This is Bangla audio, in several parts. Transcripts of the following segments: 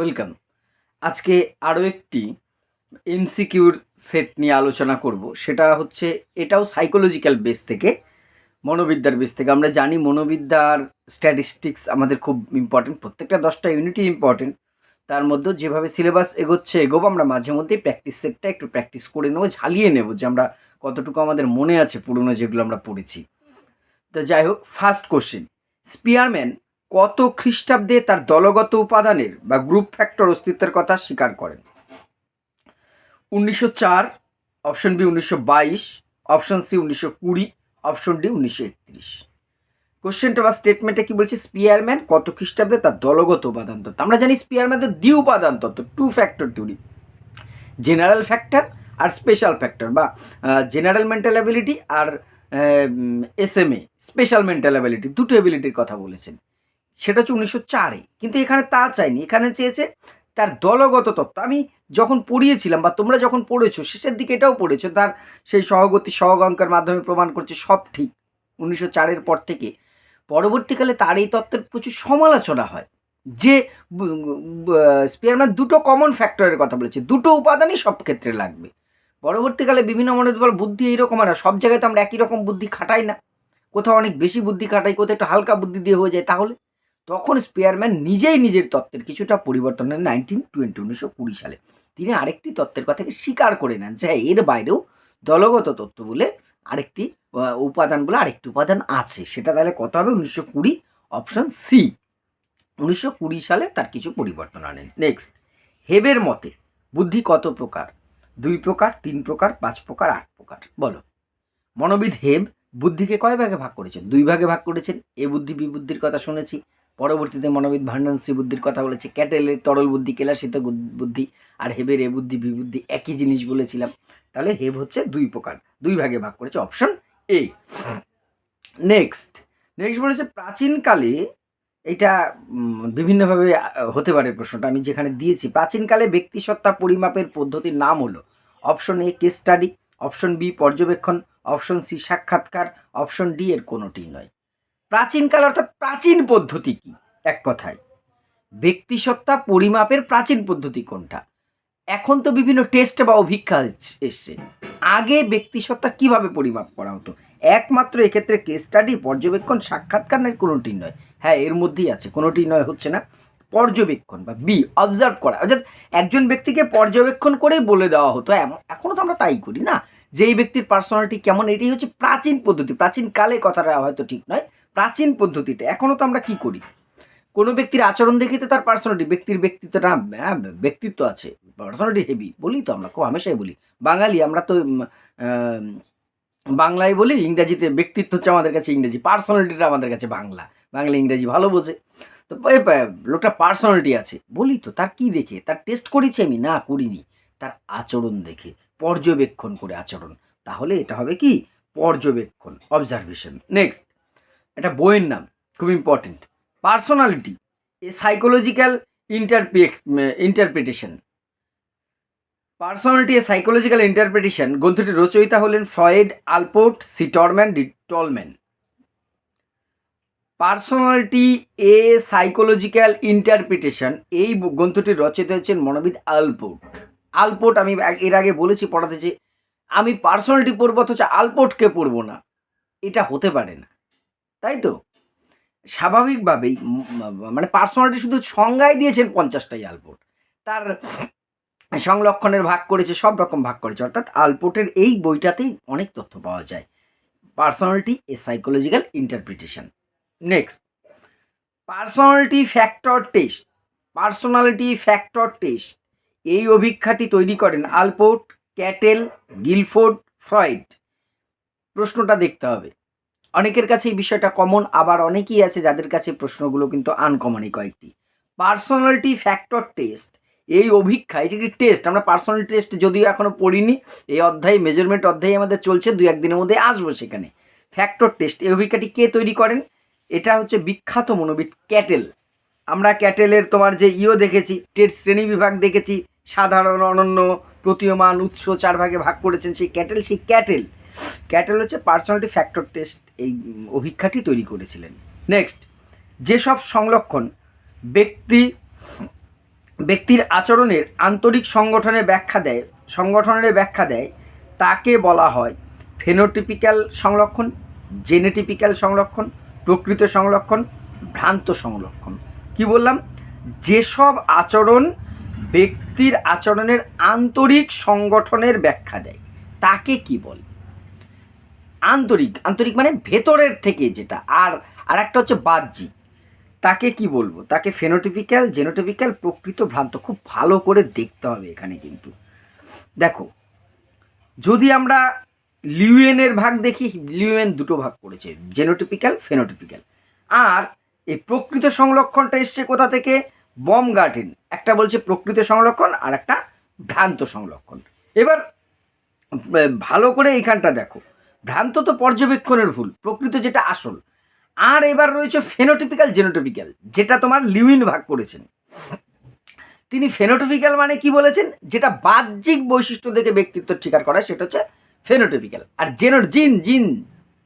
ওয়েলকাম। আজকে আরও একটি এমসিকিউর সেট নিয়ে আলোচনা করব। সেটা হচ্ছে এটাও সাইকোলজিক্যাল বেস থেকে, মনোবিদ্যার বেস থেকে। আমরা জানি মনোবিদ্যার স্ট্যাটিস্টিক্স আমাদের খুব ইম্পর্টেন্ট প্রত্যেকটা দশটা ইউনিটই ইম্পর্টেন্ট তার মধ্যে যেভাবে সিলেবাস এগোচ্ছে, এগোবো, আমরা মাঝে মধ্যেই প্র্যাকটিস সেটটা একটু প্র্যাকটিস করে নেব, ঝালিয়ে নেব যে আমরা কতটুকু আমাদের মনে আছে পুরনো যেগুলো আমরা পড়েছি। তো যাই হোক ফার্স্ট কোশ্চেন স্পিয়ারম্যান কত খ্রিস্টাব্দে তার দলগত উপাদানের বা গ্রুপ ফ্যাক্টর অস্তিত্বের কথা স্বীকার করেন? উনিশশো চার অপশন বি উনিশশো বাইশ অপশন সি উনিশশো কুড়ি অপশন ডি উনিশশো একত্রিশ। কোশ্চেনটা বা স্টেটমেন্টে কি বলছে? স্পিয়ারম্যান কত খ্রিস্টাব্দে তার দলগত উপাদান তত্ত্ব। আমরা জানি স্পিয়ারম্যান তো দ্বি উপাদান তত্ত্ব two factor theory general factor আর স্পেশাল ফ্যাক্টর বা general mental ability R S M A special mental ability দুটো অ্যাবিলিটির কথা বলেছেন। সেটা হচ্ছে উনিশশো চারে। কিন্তু এখানে তা চাইনি। এখানে চেয়েছে তার দলগত তত্ত্ব। আমি যখন পড়িয়েছিলাম বা তোমরা যখন পড়েছো, শেষের দিকে এটাও পড়েছো, তার সেই সহগতি, সহগঙ্কের মাধ্যমে প্রমাণ করছে সব ঠিক উনিশশো চারের পর থেকে। পরবর্তীকালে তার এই তত্ত্বের প্রচুর সমালোচনা হয়। যে স্পিয়ারম্যান দুটো কমন ফ্যাক্টরের কথা বলেছে। দুটো উপাদানই সব ক্ষেত্রে লাগবে। পরবর্তীকালে বিভিন্ন মনোবল বুদ্ধি এইরকম আর সব জায়গায় তো আমরা একই রকম বুদ্ধি খাটাই না। কোথাও অনেক বেশি বুদ্ধি খাটাই, কোথাও একটু হালকা বুদ্ধি দিয়ে হয়ে যায়, তাহলে তখন স্পেয়ারম্যান নিজেই নিজের তত্ত্বের কিছুটা পরিবর্তন নেন নাইনটিন টোয়েন্টি উনিশশো কুড়ি সালে। তিনি আরেকটি তত্ত্বের কথাকে স্বীকার করে নেন যে হ্যাঁ, এর বাইরেও দলগত তত্ত্ব বলে আরেকটি উপাদান বলে আরেকটি উপাদান আছে। সেটা তাহলে কত হবে? উনিশশো কুড়ি অপশন সি উনিশশো কুড়ি সালে তার কিছু পরিবর্তন আনেন। নেক্সট হেবের মতে বুদ্ধি কত প্রকার? দুই প্রকার তিন প্রকার পাঁচ প্রকার আট প্রকার। বলো। মনোবিদ হেব বুদ্ধিকে কয় ভাগে ভাগ করেছেন? দুই ভাগে ভাগ করেছেন। এ বুদ্ধি বিবুদ্ধির কথা শুনেছি। পরবর্তীতে মনোবিদ ভান্ডান্সি বুদ্ধির কথা বলেছে, ক্যাটেলের তরল বুদ্ধি, কেলাসিত বুদ্ধি আর হেবের এ বুদ্ধি বি বুদ্ধি একই জিনিস বলেছিলাম। তাহলে হেব হচ্ছে দুই প্রকার, দুই ভাগে ভাগ করেছে অপশন এ নেক্সট নেক্সট বলেছে প্রাচীনকালে এটা বিভিন্নভাবে হতে পারে প্রশ্নটা, আমি যেখানে দিয়েছি। প্রাচীনকালে ব্যক্তিসত্তা পরিমাপের পদ্ধতির নাম হলো option A case study option B পর্যবেক্ষণ, অপশন সি সাক্ষাৎকার, অপশন ডি এর কোনোটি নয়। প্রাচীনকাল অর্থাৎ প্রাচীন পদ্ধতি কি? এক কথায়। ব্যক্তিসত্তা পরিমাপের প্রাচীন পদ্ধতি কোনটা? এখন তো বিভিন্ন টেস্ট বা অভিজ্ঞা এসছে। আগে ব্যক্তিসত্তা কীভাবে পরিমাপ করা হতো? একমাত্র এক্ষেত্রে কেস স্টাডি পর্যবেক্ষণ, সাক্ষাৎকার নয় কোনোটি নয়? হ্যাঁ এর মধ্যেই আছে। কোনোটি নয় হচ্ছে না, পর্যবেক্ষণ বা বি অবজার্ভ করা। অর্থাৎ একজন ব্যক্তিকে পর্যবেক্ষণ করেই বলে দেওয়া হতো। এম- এখনও তো আমরা তাই করি না? যে এই ব্যক্তির পার্সোনালিটি কেমন এটি হচ্ছে প্রাচীন পদ্ধতি। প্রাচীন কালে কথাটা হয়তো ঠিক নয়। প্রাচীন পদ্ধতিতে এখনও তো আমরা কি করি? কোনো ব্যক্তির আচরণ দেখি তো তার পার্সোনালিটি ব্যক্তির ব্যক্তিত্বটা হ্যাঁ ব্যক্তিত্ব আছে পার্সোনালিটি হেভি বলি তো আমরা, খুব হামেশাই বলি। বাঙালি, আমরা তো বাংলায় বলি, ইংরাজিতে ব্যক্তিত্ব হচ্ছে আমাদের কাছে ইংরেজি পার্সোনালিটিটা আমাদের কাছে বাংলা। বাংলা, ইংরেজি ভালো বোঝে। তো লোকটা পার্সোনালিটি আছে, বলি তো, তার কি দেখে? তার টেস্ট করেছি আমি? না, করিনি। তার আচরণ দেখে, পর্যবেক্ষণ করে আচরণ। তাহলে এটা হবে কি? পর্যবেক্ষণ অবজারভেশন নেক্সট এটা বইয়ের নাম, খুব important personality a psychological interpret interpretation personality a psychological interpretation গ্রন্থটির রচয়িতা হলেন ফ্রয়েড, আলপোর্ট সিটরম্যান ডিটলম্যান পার্সোনালিটি এ সাইকোলজিক্যাল ইন্টারপ্রিটেশন এই গ্রন্থটির রচয়িতা হচ্ছেন মনোবিদ আলপোর্ট। আলপোর্ট আমি এর আগে বলেছি, পড়াতে যে আমি পার্সোনালিটি পড়ব, অথচ আলপোর্টকে পড়ব না। এটা হতে পারে না। তাই তো? স্বাভাবিকভাবেই মানে পার্সোনালিটি শুধু সংজ্ঞায় দিয়েছেন পঞ্চাশটাই আলপোর্ট তার সংরক্ষণের ভাগ করেছে, সব রকম ভাগ করেছে। অর্থাৎ আলপোর্টের এই বইটাতেই অনেক তথ্য পাওয়া যায়। Personality a psychological interpretation next personality factor test personality factor test এই অভিক্ষাটি তৈরি করেন আলপোর্ট ক্যাটেল, গিলফোর্ড, ফ্রয়েড। প্রশ্নটা দেখতে হবে। অনেকের কাছে এই বিষয়টা কমন আবার অনেকেই আছে যাদের কাছে প্রশ্নগুলো কিন্তু আনকমনই কয়েকটি। পার্সোনালিটি ফ্যাক্টর টেস্ট এই অভিক্ষা এটি একটি টেস্ট আমরা পার্সোনাল টেস্ট যদিও এখনও পড়িনি, এই অধ্যায় মেজারমেন্ট অধ্যায় আমাদের চলছে দু একদিনের মধ্যে আসব সেখানে। ফ্যাক্টর টেস্ট এই অভিক্ষাটি কে তৈরি করেন? এটা হচ্ছে বিখ্যাত মনোবিদ ক্যাটেল। আমরা ক্যাটেলের তোমার যে ইও দেখেছি, টেট শ্রেণি বিভাগ দেখেছি, সাধারণ, অনন্য, প্রতীয়মান, উৎস চার ভাগে ভাগ করেছেন সেই ক্যাটেল সেই ক্যাটেল। ক্যাটেল হচ্ছে পার্সোনালিটি ফ্যাক্টর টেস্ট এই অভিক্ষাটি তৈরি করেছিলেন। নেক্সট যেসব সংলক্ষণ ব্যক্তি, ব্যক্তির আচরণের আন্তরিক সংগঠনের ব্যাখ্যা দেয়, সংগঠনের ব্যাখ্যা দেয়, তাকে বলা হয় ফেনোটিপিক্যাল সংরক্ষণ জেনেটিপিক্যাল সংরক্ষণ প্রকৃত সংরক্ষণ ভ্রান্ত সংরক্ষণ কি বললাম? যেসব আচরণ ব্যক্তির আচরণের আন্তরিক সংগঠনের ব্যাখ্যা দেয়, তাকে কি বলে? আন্তরিক আন্তরিক মানে ভেতরের থেকে যেটা। আর আর একটা হচ্ছে বাহ্যিক। তাকে কি বলব? তাকে ফেনোটিপিক্যাল জেনোটিপিক্যাল প্রকৃত ভ্রান্ত খুব ভালো করে দেখতে হবে এখানে কিন্তু। দেখো, যদি আমরা লিউয়েনের ভাগ দেখি লিউয়েন দুটো ভাগ করেছে জেনোটিপিক্যাল ফেনোটিপিক্যাল আর এই প্রকৃত সংরক্ষণটা এসছে কোথা থেকে? বম গার্ডেন একটা বলছে প্রকৃত সংরক্ষণ আর একটা ভ্রান্ত সংরক্ষণ এবার ভালো করে এইখানটা দেখো। ভ্রান্ত তো পর্যবেক্ষণের ভুল, প্রকৃত যেটা আসল। আর এবার রয়েছে ফেনোটিপিক্যাল জেনোটিপিক্যাল যেটা তোমার লিউইন ভাগ করেছেন। তিনি ফেনোটিপিক্যাল মানে কি বলেছেন? যেটা বাহ্যিক বৈশিষ্ট্য দেখে ব্যক্তিত্ব স্বীকার করা সেটা হচ্ছে ফেনোটিপিক্যাল আর জেনো জিন জিন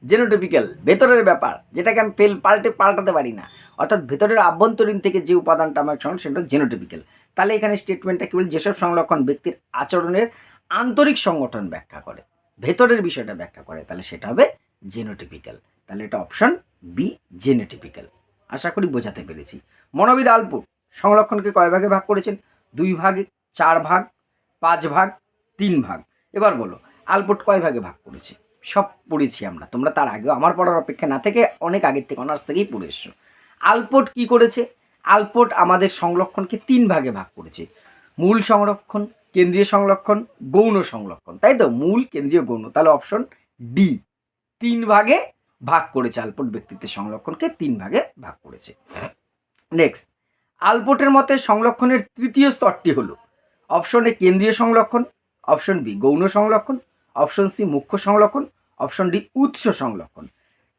জেনোটিপিক্যাল ভেতরের ব্যাপার, যেটাকে আমি ফেল পাল্টে পাল্টাতে পারি না। অর্থাৎ ভেতরের আভ্যন্তরীণ থেকে যে উপাদানটা আমার সঙ্গে, সেটা জেনোটিপিক্যাল তাহলে এখানে স্টেটমেন্টটা কি বলে? যেসব সংরক্ষণ ব্যক্তির আচরণের আন্তরিক সংগঠন ব্যাখ্যা করে। ভেতরের বিষয়টা ব্যাখ্যা করে, তাহলে সেটা হবে জেনোটিপিক্যাল তাহলে এটা অপশন বি জেনেটিপিক্যাল আশা করি বোঝাতে পেরেছি। মনোবিদ আলপুর সংরক্ষণকে কয় ভাগে ভাগ করেছেন? দুই ভাগে, চার ভাগ, পাঁচ ভাগ, তিন ভাগ। এবার বলো, আলপোর্ট কয় ভাগে ভাগ করেছে? সব পড়েছি আমরা, তোমরা তার আগেও আমার পড়ার অপেক্ষা না থেকে অনেক আগের থেকে, অনার্স থেকেই পড়ে এসছো। আলপোর্ট কী করেছে? আলপোর্ট আমাদের সংরক্ষণকে তিন ভাগে ভাগ করেছে। মূল সংরক্ষণ কেন্দ্রীয় সংরক্ষণ, গৌণ সংরক্ষণ। তাই তো? মূল কেন্দ্রীয় গৌণ। তাহলে অপশন ডি তিন ভাগে ভাগ করেছে আলপোর্ট ব্যক্তিত্বের সংরক্ষণকে তিন ভাগে ভাগ করেছে। নেক্সট আলপোর্টের মতে সংরক্ষণের তৃতীয় স্তরটি হলো অপশন এ কেন্দ্রীয় সংরক্ষণ অপশন বি গৌণ সংরক্ষণ অপশন সি মুখ্য সংরক্ষণ অপশন ডি উৎস সংরক্ষণ।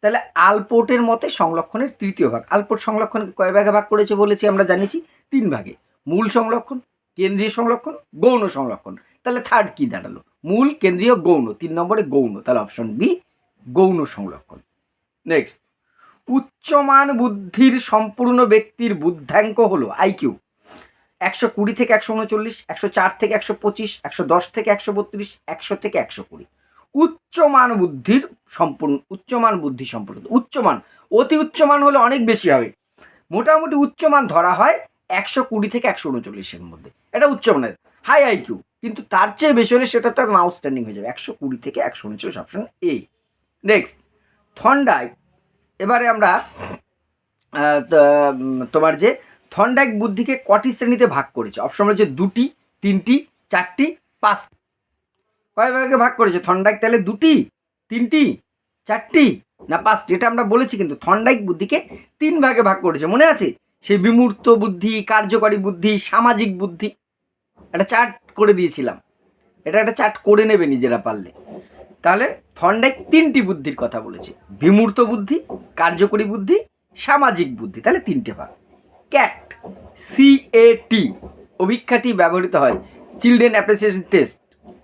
তাহলে আলপোর্টের মতে সংরক্ষণের তৃতীয় ভাগ। আলপোর্ট সংরক্ষণকে কয় ভাগে ভাগ করেছে বলেছি আমরা জানিয়েছি? তিন ভাগে। মূল সংরক্ষণ কেন্দ্রীয় সংরক্ষণ, গৌণ সংরক্ষণ। তাহলে থার্ড কি দাঁড়াল? মূল, কেন্দ্রীয়, গৌণ। তিন নম্বরে গৌণ। তাহলে অপশন বি গৌণ সংরক্ষণ। নেক্সট উচ্চমান বুদ্ধির সম্পূর্ণ ব্যক্তির বুদ্ধাঙ্ক হলো আইকিউ একশো কুড়ি থেকে একশো উনচল্লিশ, একশো চার থেকে একশো পঁচিশ, একশো দশ থেকে একশো বত্রিশ, একশো থেকে একশো কুড়ি। উচ্চমান বুদ্ধির সম্পূর্ণ, উচ্চমান বুদ্ধি সম্পূর্ণ, উচ্চমান, অতি উচ্চমান হলে অনেক বেশি হবে। মোটামুটি উচ্চমান ধরা হয় একশো কুড়ি থেকে একশো উনচল্লিশের মধ্যে। এটা উচ্চমানের হাই আইকিউ কিন্তু তার চেয়ে বেশি হলে সেটা তো একদম আউটস্ট্যান্ডিং হয়ে যাবে। একশো কুড়ি থেকে একশো উনচল্লিশ অপশন এ নেক্সট থন্ডাই এবারে আমরা তোমার যে থন্ডাইক বুদ্ধিকে কটি শ্রেণীতে ভাগ করেছে? অপশন রয়েছে দুটি, তিনটি, চারটি পাঁচ কয় ভাগে ভাগ করেছে? থন্ডাইক তাহলে দুটি, তিনটি, চারটি না পাঁচটি? এটা আমরা বলেছি কিন্তু থন্ডাইক বুদ্ধিকে তিন ভাগে ভাগ করেছে। মনে আছে? সেই বিমূর্ত বুদ্ধি, কার্যকরী বুদ্ধি, সামাজিক বুদ্ধি। একটা চার্ট করে দিয়েছিলাম। এটা একটা চার্ট করে নেবে নিজেরা পারলে। তাহলে থন্ডাইক তিনটি বুদ্ধির কথা বলেছে। বিমূর্ত বুদ্ধি, কার্যকরী বুদ্ধি, সামাজিক বুদ্ধি। তাহলে তিনটে ভাগ। ক্যাট সিএটি অভিক্ষাটি ব্যবহৃত হয় চিলড্রেন অ্যাপ্রিসিয়েশন টেস্ট।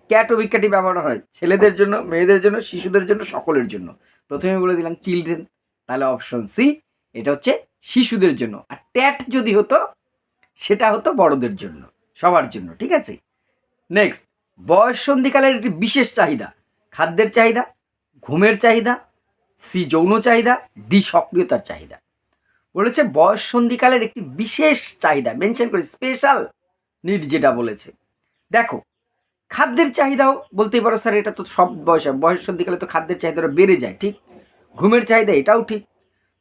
ক্যাট অভিক্ষাটি ব্যবহার হয় ছেলেদের জন্য, মেয়েদের জন্য, শিশুদের জন্য, সকলের জন্য। প্রথমে বলে দিলাম চিলড্রেন, তাহলে অপশন সি এটা হচ্ছে শিশুদের জন্য। আর ট্যাট যদি হতো, সেটা হতো বড়দের জন্য। সবার জন্য, ঠিক আছে? নেক্সট বয়স সন্ধিকালের একটি বিশেষ চাহিদা, খাদ্যের চাহিদা, ঘুমের চাহিদা সি যৌন চাহিদা ডি সক্রিয়তার চাহিদা। বলেছে বয়স সন্ধিকালের একটি বিশেষ চাহিদা মেনশন করে স্পেশাল নিড যেটা বলেছে। দেখো, খাদ্যের চাহিদাও বলতেই পারো স্যার এটা তো সব বয়সে, বয়স সন্ধিকালে তো খাদ্যের চাহিদাটা বেড়ে যায়, ঠিক? ঘুমের চাহিদা এটাও ঠিক,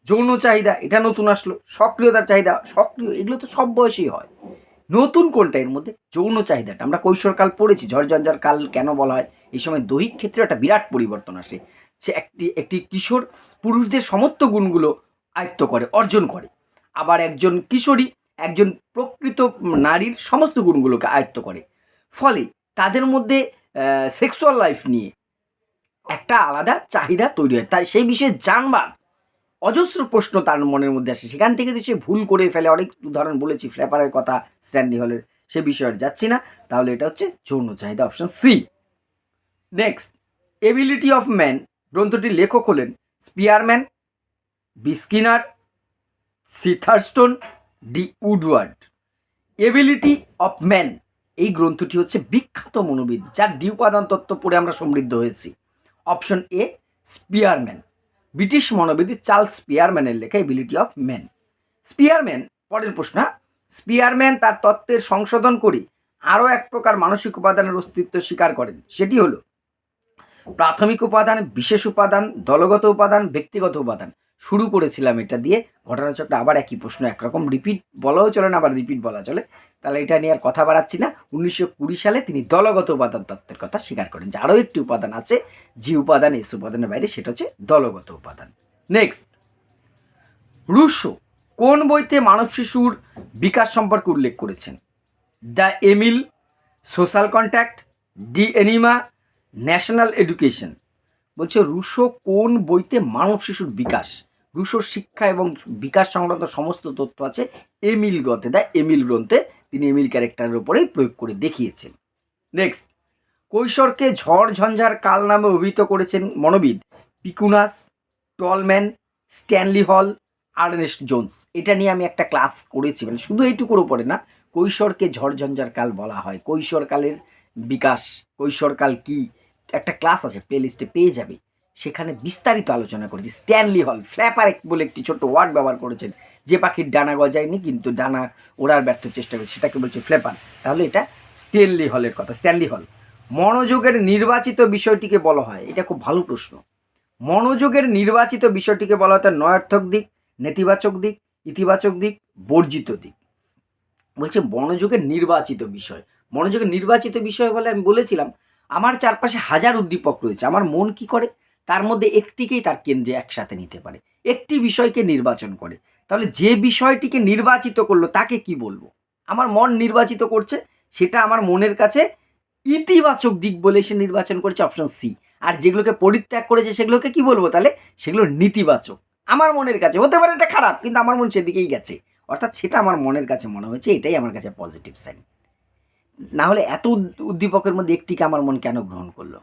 যৌন চাহিদা এটা নতুন আসলো, সক্রিয়তার চাহিদা, সক্রিয় এগুলো তো সব বয়সেই হয়। নতুন কোনটা এর মধ্যে যৌন চাহিদাটা। আমরা কৈশোরকাল পড়েছি, ঝড়ঝঞ্ঝার কাল কেন বলা হয়? এই সময় দৈহিক ক্ষেত্রে একটা বিরাট পরিবর্তন আসে। সে একটি একটি কিশোর পুরুষদের সমস্ত গুণগুলো আয়ত্ত করে, অর্জন করে। আবার একজন কিশোরী একজন প্রকৃত নারীর সমস্ত গুণগুলোকে আয়ত্ত করে। ফলে তাদের মধ্যে সেক্সুয়াল লাইফ নিয়ে একটা আলাদা চাহিদা তৈরি হয়। তাই সেই বিষয়ে জানবার অজস্র প্রশ্ন তার মনের মধ্যে আসে। সেখান থেকে সে ভুল করে ফেলে, অনেক উদাহরণ বলেছি, ফ্ল্যাপারের কথা স্ট্যান্ডি হলের, সে বিষয়ে যাচ্ছি না। তাহলে এটা হচ্ছে যৌন চাহিদা option C next ability of man গ্রন্থটির লেখক হলেন Spearman, B Skinner, C Thurstone, D Woodward. Ability of man এই গ্রন্থটি হচ্ছে বিখ্যাত মনোবিদ, যার দ্বি উপাদান তত্ত্ব পড়ে আমরা সমৃদ্ধ হয়েছি। Option A Spearman. ব্রিটিশ মনোবিদ চার্লস স্পিয়ারম্যানের লেখা এবিলিটি অফ ম্যান স্পিয়ারম্যান, পরের প্রশ্ন? স্পিয়ারম্যান তার তত্ত্বের সংশোধন করে আরও এক প্রকার মানসিক উপাদানের অস্তিত্ব স্বীকার করেন, সেটি হলো প্রাথমিক উপাদান, বিশেষ উপাদান, দলগত উপাদান, ব্যক্তিগত উপাদান শুরু করেছিলাম এটা দিয়ে। ঘটনাচক্রে আবার একই প্রশ্ন, একরকম রিপিট বলাও চলে না, আবার রিপিট বলা চলে। তাহলে এটা নিয়ে আর কথা বাড়াচ্ছি না। উনিশশো কুড়ি সালে তিনি দলগত উপাদান তত্ত্বের কথা স্বীকার করেন, যে আরও একটি উপাদান আছে, যে উপাদান, এস উপাদানের বাইরে, সেটা হচ্ছে দলগত উপাদান। নেক্সট রুশো কোন বইতে মানব শিশুর বিকাশ সম্পর্কে উল্লেখ করেছেন? The Emile, social contact, de Anima, national education. বলছে রুশো কোন বইতে মানব শিশুর বিকাশ রুশোর শিক্ষা এবং বিকাশ সংক্রান্ত সমস্ত তথ্য আছে এমিল গ্রন্থে, দ্য এমিল গ্রন্থে তিনি এমিল ক্যারেক্টারের উপরেই প্রয়োগ করে দেখিয়েছেন। নেক্সট কৈশোরকে ঝড় ঝঞ্ঝার কাল নামে অভিহিত করেছেন মনোবিদ Pikunas, Tolman, Stanley Hall, Ernest Jones. এটা নিয়ে আমি একটা ক্লাস করেছি মানে শুধু এইটুকুর উপরে না, কৈশোরকে ঝড়ঝঞ্ঝার কাল বলা হয়। কৈশোরকালের বিকাশ, কৈশোরকাল কি, একটা ক্লাস আছে প্লে লিস্টে পেয়ে যাবে। সেখানে বিস্তারিত আলোচনা করেছি। স্ট্যানলি হল ফ্ল্যাপার বলে একটি ছোট্ট ওয়ার্ড ব্যবহার করেছেন, যে পাখির ডানা গজায়নি, কিন্তু ডানা ওড়ার ব্যর্থ চেষ্টা করেছে, সেটাকে বলছে ফ্ল্যাপার তাহলে এটা স্ট্যানলি হলের কথা স্ট্যানলি হল মনোযোগের নির্বাচিত বিষয়টিকে বলা হয়, এটা খুব ভালো প্রশ্ন। মনোযোগের নির্বাচিত বিষয়টিকে বলা হয় তার নয়ার্থক দিক, নেতিবাচক দিক, ইতিবাচক দিক, বর্জিত দিক। বলছে মনোযোগের নির্বাচিত বিষয়। মনোযোগের নির্বাচিত বিষয় বলে আমি বলেছিলাম, আমার চারপাশে হাজার উদ্দীপক রয়েছে, আমার মন কি করে? তার মধ্যে একটিকেই তার কেন্দ্রে একসাথে নিতে পারে। একটি বিষয়কে নির্বাচন করে। তাহলে যে বিষয়টিকে নির্বাচিত করল তাকে কি বলব? আমার মন নির্বাচিত করছে, সেটা আমার মনের কাছে ইতিবাচক দিক বলে সে নির্বাচন করেছে অপশন সি আর যেগুলোকে পরিত্যাগ করেছে সেগুলোকে কি বলব তাহলে? সেগুলো নেতিবাচক। আমার মনের কাছে, হতে পারে এটা খারাপ, কিন্তু আমার মন সেদিকেই গেছে। অর্থাৎ সেটা আমার মনের কাছে মনে হয়েছে, এটাই আমার কাছে পজিটিভ সাইন না হলে এত উদ- উদ্দীপকের মধ্যে একটিকে আমার মন কেন গ্রহণ করল?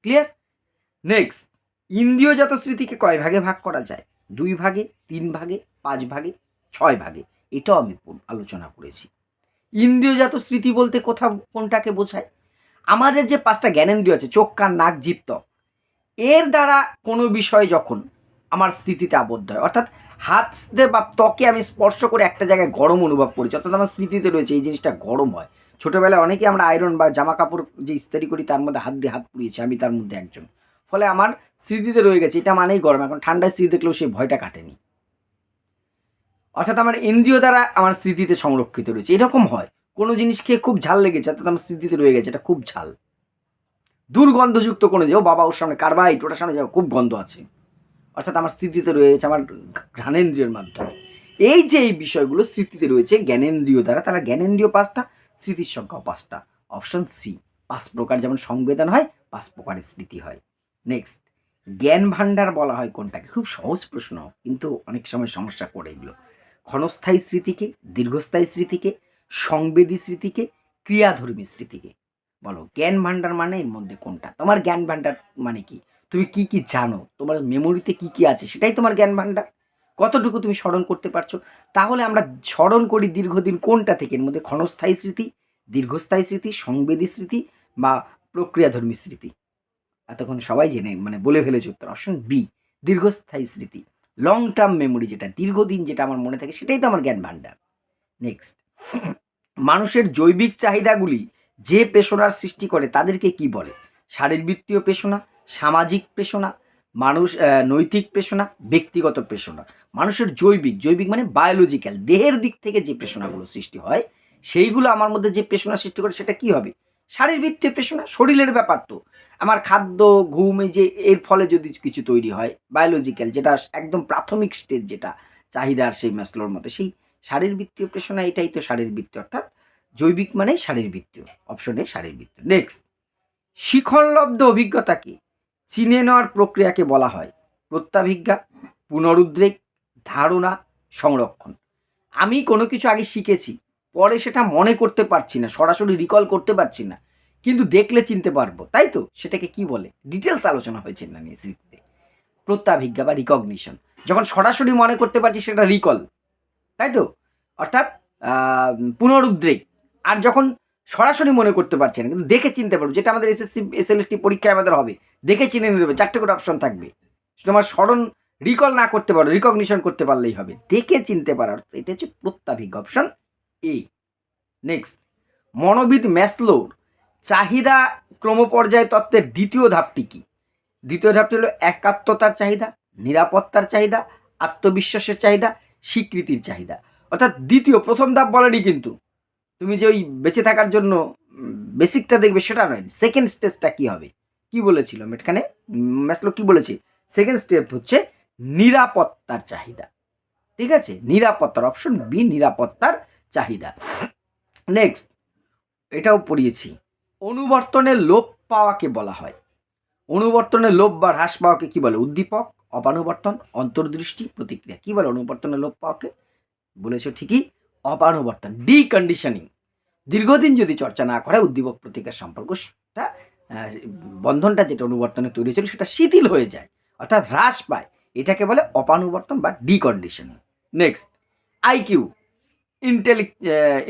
ক্লিয়ার নেক্সট ইন্দ্রিয়জাত স্মৃতিকে কয় ভাগে ভাগ করা যায়? দুই ভাগে, তিন ভাগে, পাঁচ ভাগে, ছয় ভাগে। এটাও আমি আলোচনা করেছি। ইন্দ্রিয়জাত স্মৃতি বলতে কোথাও কোনটাকে বোঝায়? আমাদের যে পাঁচটা জ্ঞানেন্দ্রিয় আছে, চোখ, কান, নাক জিভ ত্বক, এর দ্বারা কোনো বিষয় যখন আমার স্মৃতিতে আবদ্ধ হয়, অর্থাৎ হাত বা ত্বকে আমি স্পর্শ করে একটা জায়গায় গরম অনুভব করেছি, অর্থাৎ আমার স্মৃতিতে রয়েছে, এই জিনিসটা গরম হয়। ছোটোবেলায় অনেকে আমরা আয়রন বা জামা কাপড় যে ইস্ত্রি করি, তার মধ্যে হাত দিয়ে হাত পুড়িয়েছি, আমি তার মধ্যে একজন। ফলে আমার স্মৃতিতে রয়ে গেছে, এটা মানেই গরম। এখন ঠান্ডায় স্মৃতি দেখলেও সেই ভয়টা কাটেনি। অর্থাৎ আমার ইন্দ্রিয় দ্বারা আমার স্মৃতিতে সংরক্ষিত রয়েছে। এরকম হয়, কোনো জিনিস খেয়ে খুব ঝাল লেগেছে, অর্থাৎ আমার স্মৃতিতে রয়ে গেছে, এটা খুব ঝাল। দুর্গন্ধযুক্ত কোনো যে, ও বাবা, ওর সামনে কারবাইট ওটার সামনে যাও, খুব গন্ধ আছে। অর্থাৎ আমার স্মৃতিতে রয়ে গেছে আমার ঘ্রাণেন্দ্রিয়র মাধ্যমে। এই যে, এই বিষয়গুলো স্মৃতিতে রয়েছে, জ্ঞানেন্দ্রিয় দ্বারা তারা জ্ঞানেন্দ্রিয় পাঁচটা, স্মৃতির সংখ্যাও পাঁচটা। অপশন সি, পাঁচ প্রকার যেমন সংবেদন হয়, পাঁচ প্রকারের স্মৃতি হয়। নেক্সট জ্ঞান ভাণ্ডার বলা হয় কোনটাকে? খুব সহজ প্রশ্ন, কিন্তু অনেক সময় সমস্যা করে এগুলো। ক্ষণস্থায়ী স্মৃতিকে, দীর্ঘস্থায়ী স্মৃতিকে, সংবেদী স্মৃতিকে, ক্রিয়াধর্মী স্মৃতিকে। বলো, জ্ঞান ভাণ্ডার মানে এর মধ্যে কোনটা? তোমার জ্ঞান ভাণ্ডার মানে কি? তুমি কি কি জানো? তোমার মেমোরিতে কি কি আছে? সেটাই তোমার জ্ঞান ভাণ্ডার। কতটুকু তুমি স্মরণ করতে পারছ? তাহলে আমরা স্মরণ করি দীর্ঘদিন কোনটা থেকে? এর মধ্যে ক্ষণস্থায়ী স্মৃতি, দীর্ঘস্থায়ী স্মৃতি, সংবেদী স্মৃতি বা প্রক্রিয়াধর্মী স্মৃতি। এতক্ষণ সবাই জেনে মানে বলে ফেলেছে উত্তর। অপশন বি দীর্ঘস্থায়ী স্মৃতি। লং টার্ম মেমোরি যেটা, দীর্ঘদিন যেটা আমার মনে থাকে, সেটাই তো আমার জ্ঞান ভাণ্ডার। নেক্সট মানুষের জৈবিক চাহিদাগুলি যে পেশনার সৃষ্টি করে, তাদেরকে কি বলে? শারীরবৃত্তীয় পেশনা, সামাজিক পেশনা, মানুষ নৈতিক পেশনা, ব্যক্তিগত পেশনা। মানুষের জৈবিক জৈবিক মানে বায়োলজিক্যাল দেহের দিক থেকে যে পেশনাগুলো সৃষ্টি হয়, সেইগুলো আমার মধ্যে যে পেশনা সৃষ্টি করে, সেটা কি হবে? শারীরবৃত্তীয় পেশনা শরীরের ব্যাপার তো। আমার খাদ্য, ঘুম, এই যে এর ফলে যদি কিছু তৈরি হয় বায়োলজিক্যাল যেটা একদম প্রাথমিক স্টেজ যেটা চাহিদার সেই ম্যাসলোর মতো সেই শারীরবৃত্তীয় পেশনা এটাই তো শারীরবৃত্তীয়, অর্থাৎ জৈবিক মানেই শারীরবৃত্তীয় অপশনে শারীরবৃত্তীয়। নেক্সট শিখনলব্ধ অভিজ্ঞতাকে চিনে নেওয়ার প্রক্রিয়াকে বলা হয় প্রত্যাভিজ্ঞা, পুনরুদ্রেক, ধারণা, সংরক্ষণ। আমি কোনো কিছু আগে শিখেছি পরে সেটা মনে করতে পারছি না, সরাসরি রিকল করতে পারছি না। কিন্তু দেখলে চিনতে পারব, তাই তো? সেটাকে কি বলে? ডিটেলস আলোচনা হয়েছে না নিয়ে স্মৃতিতে। প্রত্যাভিজ্ঞা বা রিকগনিশন যখন সরাসরি মনে করতে পারছি সেটা রিকল তাই তো? অর্থাৎ পুনরুদ্রেক। আর যখন সরাসরি মনে করতে পারছে না, কিন্তু দেখে চিনতে পারব, যেটা আমাদের এসএসসি এসএলএসটি পরীক্ষায় আমাদের হবে। দেখে চিনে নিতে হবে, চারটে করে অপশন থাকবে। তোমার স্মরণ রিকল না করতে পারো রিকগনিশন করতে পারলেই হবে। দেখে চিনতে পারার, এটা হচ্ছে প্রত্যাভিজ্ঞ অপশন এ নেক্সট মনোবিদ ম্যাসলোর চাহিদা ক্রমপর্যায় তত্ত্বের দ্বিতীয় ধাপটি কি? দ্বিতীয় ধাপটি হলো একাত্মতার চাহিদা, নিরাপত্তার চাহিদা, আত্মবিশ্বাসের চাহিদা, স্বীকৃতির চাহিদা। অর্থাৎ দ্বিতীয়, প্রথম ধাপ বলেনি কিন্তু। তুমি যে ওই বেঁচে থাকার জন্য বেসিকটা দেখবে সেটা নয়। সেকেন্ড স্টেজটা কি হবে? কি বলেছিলাম এখানে ম্যাসলো কি বলেছে? সেকেন্ড স্টেপ হচ্ছে নিরাপত্তার চাহিদা। ঠিক আছে? নিরাপত্তার অপশন বি নিরাপত্তার চাহিদা। নেক্সট এটাও পড়িয়েছি। অনুবর্তনের লোপ পাওয়াকে বলা হয়। অনুবর্তনের লোপ বা হ্রাস পাওয়াকে কী বলে? উদ্দীপক অপানুবর্তন অন্তর্দৃষ্টি প্রতিক্রিয়া। কী বলে অনুবর্তনের লোপ পাওয়াকে? বলেছ ঠিকই অপানুবর্তন ডি কন্ডিশনিং দীর্ঘদিন যদি চর্চা না করে উদ্দীপক প্রতিক্রিয়ার সম্পর্কটা আহ, বন্ধনটা যেটা অনুবর্তনে তৈরি হয়েছিল সেটা শিথিল হয়ে যায়। অর্থাৎ হ্রাস পায়। এটাকে বলে অপানুবর্তন বা deconditioning next IQ intelli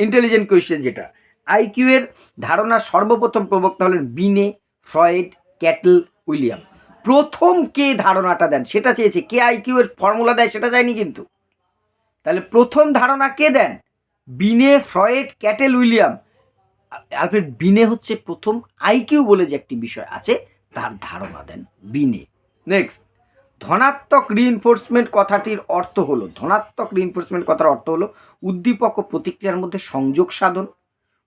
intelligent question যেটা। আইকিউ এর ধারণার সর্বপ্রথম প্রবক্তা হলেন বিনে ফ্রয়েড ক্যাটল উইলিয়াম। প্রথম কে ধারণাটা দেন? সেটা চেয়েছে। কে আইকিউ এর ফর্মুলা দেয় সেটা চাইনি কিন্তু। তাহলে প্রথম ধারণা কে দেন? বিনে ফ্রয়েড ক্যাটেল উইলিয়াম। আলফ্রেড, বিনে হচ্ছে প্রথম আইকিউ বলে যে একটি বিষয় আছে, তার ধারণা দেন বিনে। নেক্সট ধনাত্মক রিইনফোর্সমেন্ট কথাটির অর্থ হলো, ধনাত্মক রিইনফোর্সমেন্ট কথার অর্থ হলো উদ্দীপক ও প্রতিক্রিয়ার মধ্যে সংযোগ সাধন,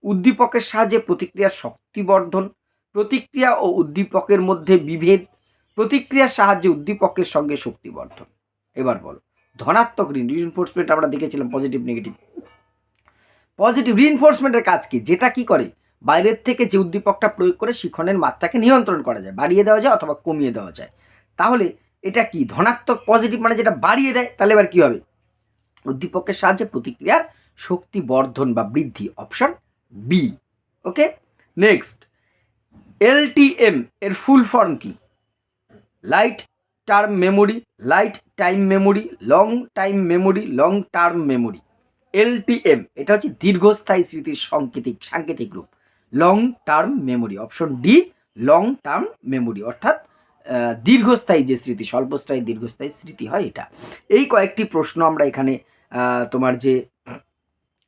উদ্দীপকের সাহায্যে প্রতিক্রিয়ার শক্তিবর্ধন প্রতিক্রিয়া ও উদ্দীপকের মধ্যে বিভেদ, প্রতিক্রিয়ার সাহায্যে উদ্দীপকের সঙ্গে শক্তিবর্ধন এবার বলো, ধনাত্মক রিইনফোর্সমেন্ট আমরা দেখেছিলাম পজিটিভ নেগেটিভ পজিটিভ রিইনফোর্সমেন্টের কাজ কি? যেটা কি করে? বাইরের থেকে যে উদ্দীপকটা প্রয়োগ করে শিখনের মাত্রাকে নিয়ন্ত্রণ করা যায়, বাড়িয়ে দেওয়া যায় অথবা কমিয়ে দেওয়া যায়। তাহলে এটা কি? ধনাত্মক পজিটিভ মানে যেটা বাড়িয়ে দেয়, তাহলে এবার কী হবে? উদ্দীপকের সাহায্যে প্রতিক্রিয়ার শক্তি বর্ধন বা বৃদ্ধি option B okay next LTM এর ফুল ফর্ম কি? Light term memory light time memory long time memory long term memory LTM এটা হচ্ছে দীর্ঘস্থায়ী স্মৃতির সাংকেতিক সাংকেতিক রূপ। Long term memory option D long term memory অর্থাৎ দীর্ঘস্থায়ী যে স্মৃতি, স্বল্পস্থায়ী দীর্ঘস্থায়ী স্মৃতি হয় এটা। এই কয়েকটি প্রশ্ন আমরা এখানে তোমার যে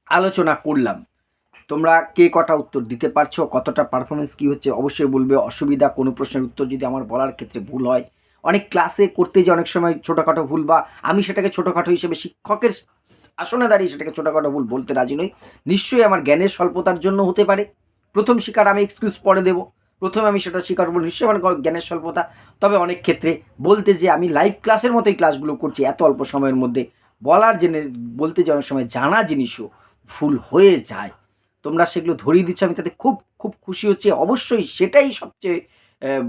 আলোচনা করলাম, তোমরা কে কটা উত্তর দিতে পারছ, কতটা পারফরমেন্স কি হচ্ছে অবশ্যই বলবে, অসুবিধা, কোনো প্রশ্নের উত্তর যদি আমার বলার ক্ষেত্রে ভুল হয়। অনেক ক্লাসে করতে যে অনেক সময় ছোটোখাটো ভুল বা আমি সেটাকে ছোটোখাটো হিসেবে শিক্ষকের আসনে দাঁড়িয়ে সেটাকে ছোটোখাটো ভুল বলতে রাজি নই। নিশ্চয়ই আমার জ্ঞানের স্বল্পতার জন্য হতে পারে। প্রথম শিকার আমি এক্সকিউজ পরে দেবো। প্রথমে আমি সেটা স্বীকার করব, নিশ্চয়ই আমার জ্ঞানের স্বল্পতা। তবে অনেক ক্ষেত্রে বলতে যে আমি লাইভ ক্লাসের মতোই ক্লাসগুলো করছি, এত অল্প সময়ের মধ্যে। বলার জেনে, বলতে যে অনেক সময় জানা জিনিসও ভুল হয়ে যায়। তোমরা সেগুলো ধরিয়ে দিচ্ছ, আমি তাতে খুব খুব খুশি হচ্ছে। অবশ্যই সেটাই সবচেয়ে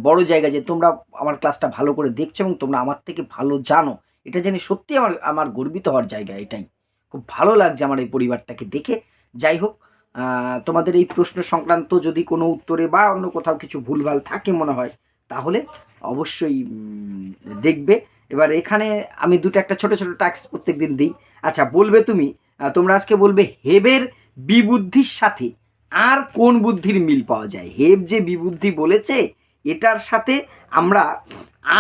বড় জায়গা যে তোমরা আমার ক্লাসটা ভালো করে দেখছ এবং তোমরা আমার থেকে ভালো জানো। এটা জেনে সত্যি আমার আমার গর্বিত হওয়ার জায়গা এটাই। খুব ভালো লাগছে আমার এই পরিবারটাকে দেখে। যাই হোক তোমাদের এই প্রশ্ন সংক্রান্ত যদি কোনো উত্তরে বা অন্য কোথাও কিছু ভুলভাল থাকে মনে হয়, তাহলে অবশ্যই দেখবে। এবার এখানে আমি দুটো একটা ছোট ছোট টাস্ক প্রত্যেক দিন দিই। আচ্ছা বলবে তুমি তোমরা আজকে বলবে হেবের বিবুদ্ধির সাথে আর কোন বুদ্ধির মিল পাওয়া যায়? হেব যে বিবুদ্ধি বলেছে, এটার সাথে আমরা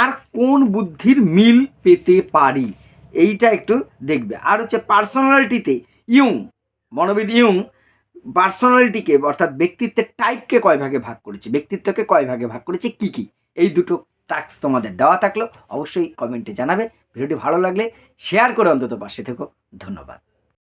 আর কোন বুদ্ধির মিল পেতে পারি? এইটা একটু দেখবে। আর হচ্ছে পার্সোনালিটিতে ইয়ং, মনোবিদ ইয়ং পার্সোনালিটিকে অর্থাৎ ব্যক্তিত্বের টাইপকে কয় ভাগে ভাগ করেছে? ব্যক্তিত্বকে কয় ভাগে ভাগ করেছে? কি কি? এই দুটো টাস্ক তোমাদের দেওয়া থাকল। অবশ্যই কমেন্টে জানাবে। ভিডিওটি ভালো লাগলে শেয়ার করে অন্তত পাশে থেকো। ধন্যবাদ।